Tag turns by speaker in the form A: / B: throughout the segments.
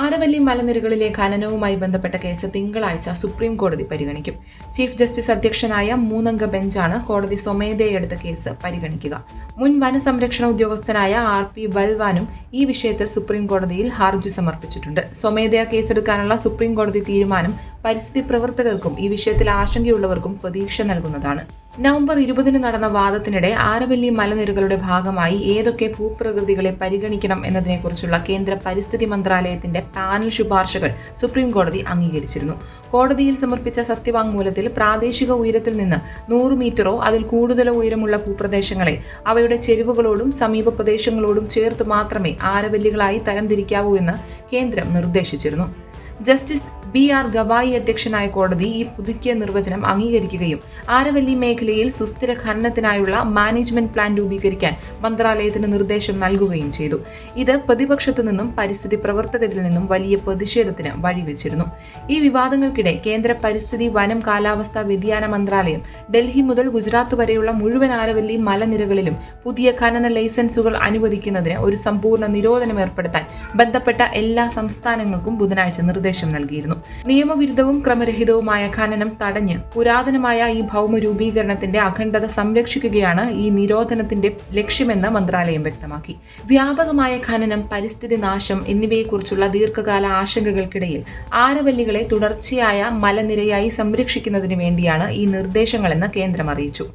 A: ആരവല്ലി മലനിരകളിലെ ഖനനവുമായി ബന്ധപ്പെട്ട കേസ് തിങ്കളാഴ്ച സുപ്രീം കോടതി പരിഗണിക്കും. ചീഫ് ജസ്റ്റിസ് അധ്യക്ഷനായ മൂന്നംഗ ബെഞ്ചാണ് കോടതി സ്വമേധയെടുത്ത കേസ് പരിഗണിക്കുക. മുൻ വനസംരക്ഷണ ഉദ്യോഗസ്ഥനായ ആർ പി ബൽവാനും ഈ വിഷയത്തിൽ സുപ്രീം കോടതിയിൽ ഹർജി സമർപ്പിച്ചിട്ടുണ്ട്. സ്വമേധയാ കേസെടുക്കാനുള്ള സുപ്രീം കോടതി തീരുമാനം പരിസ്ഥിതി പ്രവർത്തകർക്കും ഈ വിഷയത്തിൽ ആശങ്കയുള്ളവർക്കും പ്രതീക്ഷ നൽകുന്നതാണ്. നവംബർ ഇരുപതിന് നടന്ന വാദത്തിനിടെ ആരവല്ലി മലനിരകളുടെ ഭാഗമായി ഏതൊക്കെ ഭൂപ്രകൃതികളെ പരിഗണിക്കണം എന്നതിനെക്കുറിച്ചുള്ള കേന്ദ്ര പരിസ്ഥിതി മന്ത്രാലയത്തിന്റെ പാനൽ ശുപാർശകൾ സുപ്രീം കോടതി അംഗീകരിച്ചിരുന്നു. കോടതിയിൽ സമർപ്പിച്ച സത്യവാങ്മൂലത്തിൽ പ്രാദേശിക ഉയരത്തിൽ നിന്ന് നൂറ് മീറ്ററോ അതിൽ കൂടുതലോ ഉയരമുള്ള ഭൂപ്രദേശങ്ങളെ അവയുടെ ചെരിവുകളോടും സമീപ പ്രദേശങ്ങളോടും ചേർത്ത് മാത്രമേ ആരവല്ലികളായി തരംതിരിക്കാവൂ എന്ന് കേന്ദ്രം നിർദ്ദേശിച്ചിരുന്നു. ജസ്റ്റിസ് ബി ആർ ഗവായി അധ്യക്ഷനായ കോടതി ഈ പുതുക്കിയ നിർവചനം അംഗീകരിക്കുകയും ആരവല്ലി മേഖലയിൽ സുസ്ഥിര ഖനനത്തിനായുള്ള മാനേജ്മെന്റ് പ്ലാൻ രൂപീകരിക്കാൻ മന്ത്രാലയത്തിന് നിർദ്ദേശം നൽകുകയും ചെയ്തു. ഇത് പ്രതിപക്ഷത്തു നിന്നും പരിസ്ഥിതി പ്രവർത്തകരിൽ നിന്നും വലിയ പ്രതിഷേധത്തിന് വഴിവെച്ചിരുന്നു. ഈ വിവാദങ്ങൾക്കിടെ കേന്ദ്ര പരിസ്ഥിതി വനം കാലാവസ്ഥാ വ്യതിയാന മന്ത്രാലയം ഡൽഹി മുതൽ ഗുജറാത്ത് വരെയുള്ള മുഴുവൻ ആരവല്ലി മലനിരകളിലും പുതിയ ഖനന ലൈസൻസുകൾ അനുവദിക്കുന്നതിന് ഒരു സമ്പൂർണ നിരോധനം ഏർപ്പെടുത്താൻ ബന്ധപ്പെട്ട എല്ലാ സംസ്ഥാനങ്ങൾക്കും ബുധനാഴ്ച നിർദ്ദേശം നൽകിയിരുന്നു. നിയമവിരുദ്ധവും ക്രമരഹിതവുമായ ഖനനം തടഞ്ഞ് പുരാതനമായ ഈ ഭൗമ രൂപീകരണത്തിന്റെ അഖണ്ഡത സംരക്ഷിക്കുകയാണ് ഈ നിരോധനത്തിന്റെ ലക്ഷ്യമെന്ന് മന്ത്രാലയം വ്യക്തമാക്കി. വ്യാപകമായ ഖനനം പരിസ്ഥിതി നാശം എന്നിവയെക്കുറിച്ചുള്ള ദീർഘകാല ആശങ്കകൾക്കിടയിൽ ആരവല്ലികളെ തുടർച്ചയായ മലനിരയായി സംരക്ഷിക്കുന്നതിന് വേണ്ടിയാണ് ഈ നിർദ്ദേശങ്ങളെന്ന് കേന്ദ്രം അറിയിച്ചു.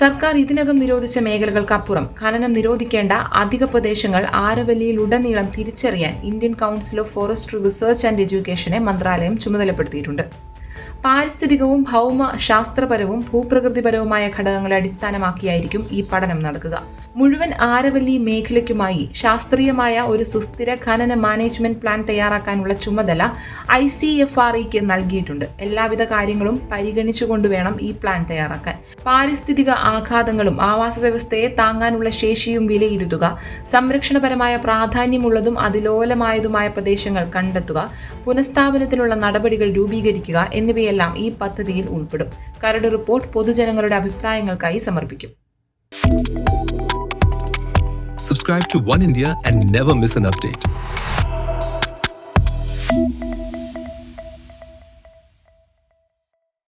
A: സർക്കാർ ഇതിനകം നിരോധിച്ച മേഖലകൾക്കപ്പുറം ഖനനം നിരോധിക്കേണ്ട അധിക പ്രദേശങ്ങൾ ആരവല്ലിയിലുടനീളം തിരിച്ചറിയാൻ Indian council of forest research and എഡ്യൂക്കേഷനെ മന്ത്രാലയം ചുമതലപ്പെടുത്തിയിട്ടുണ്ട്. പാരിസ്ഥിതികവും ഭൗമ ശാസ്ത്രപരവും ഭൂപ്രകൃതിപരവുമായ ഘടകങ്ങളെ അടിസ്ഥാനമാക്കിയായിരിക്കും ഈ പഠനം നടക്കുക. മുഴുവൻ ആരവല്ലി മേഖലയ്ക്കുമായി ശാസ്ത്രീയമായ ഒരു സുസ്ഥിര ഖനന മാനേജ്മെന്റ് പ്ലാൻ തയ്യാറാക്കാനുള്ള ചുമതല ഐ സി എഫ് ആർ ഇക്ക് നൽകിയിട്ടുണ്ട്. എല്ലാവിധ കാര്യങ്ങളും പരിഗണിച്ചുകൊണ്ട് വേണം ഈ പ്ലാൻ തയ്യാറാക്കാൻ. പാരിസ്ഥിതിക ആഘാതങ്ങളും ആവാസ വ്യവസ്ഥയെ താങ്ങാനുള്ള ശേഷിയും വിലയിരുത്തുക സംരക്ഷണപരമായ പ്രാധാന്യമുള്ളതും അതിലോലമായതുമായ പ്രദേശങ്ങൾ കണ്ടെത്തുക പുനഃസ്ഥാപനത്തിനുള്ള നടപടികൾ രൂപീകരിക്കുക എന്നിവയെല്ലാം ഈ പദ്ധതിയിൽ ഉൾപ്പെടും കരട് റിപ്പോർട്ട് പൊതുജനങ്ങളുടെ അഭിപ്രായങ്ങൾക്കായി സമർപ്പിക്കും
B: Subscribe to One India and never miss an update.